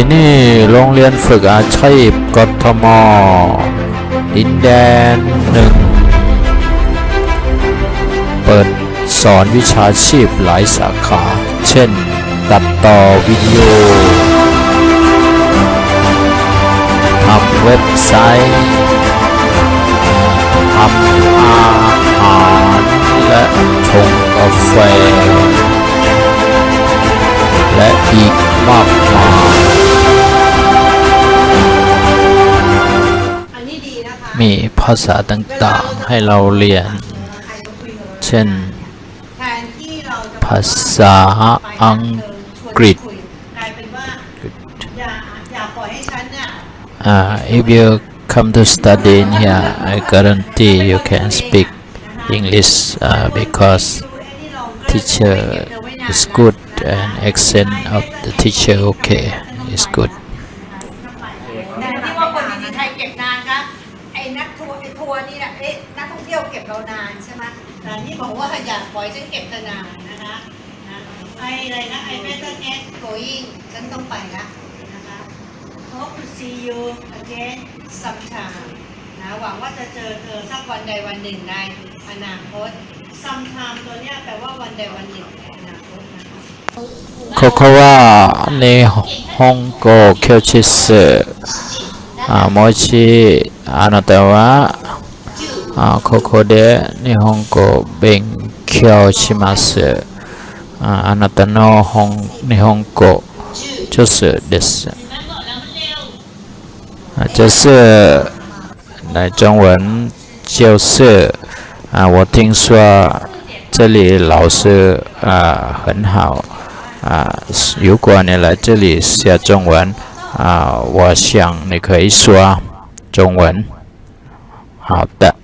ที่นี่โรงเรียนฝึกอาชีพกทม ดินแดนหนึ่ง เปิดสอนวิชาชีพหลายสาขา เช่น ตัดต่อวิดีโอทำเว็บไซต์ทำอาหารและชงกาแฟ และอีกมาก มีภาษาต่างๆให้เราเรียน เช่น แทนที่เราจะ ภาษาอังกฤษ กลายเป็นว่าอย่าอย่าปล่อยให้ฉันเนี่ย Uh, if you come to study in here, I guarantee you can speak English uh, because ดูไอ้นี่ลองก็ teacher เก็บเอาไว้นาน is good and accent of the teacher okay is good. แต่ที่ว่าคนที่ไทยเก็บนานครับไอ้นักทัวร์ไอ้ทัวร์นี่แหละเอ๊ะนักท่องเที่ยวเก็บเรานานใช่ไหมแต่นี่บอกว่าอย่าปล่อยฉันเก็บนานนะคะนะไอ้อะไรนะไอ้ better get going ฉันต้องไปละนะคะ hope to see you again sometime นะหวังว่าจะเจอเธอสักวันใดวันหนึ่งในอนาคต sometime ตัวเนี้ยแปลว่าวันใดวันหนึ่งในอนาคตนะคะ ここは日本語教室あもし あなたはあここで日本語を勉強しますああなたの本日本語上手です啊就是来中文就是啊我听说这里老师啊很好啊，如果你来这里学中文啊，我想你可以说 中文。好的。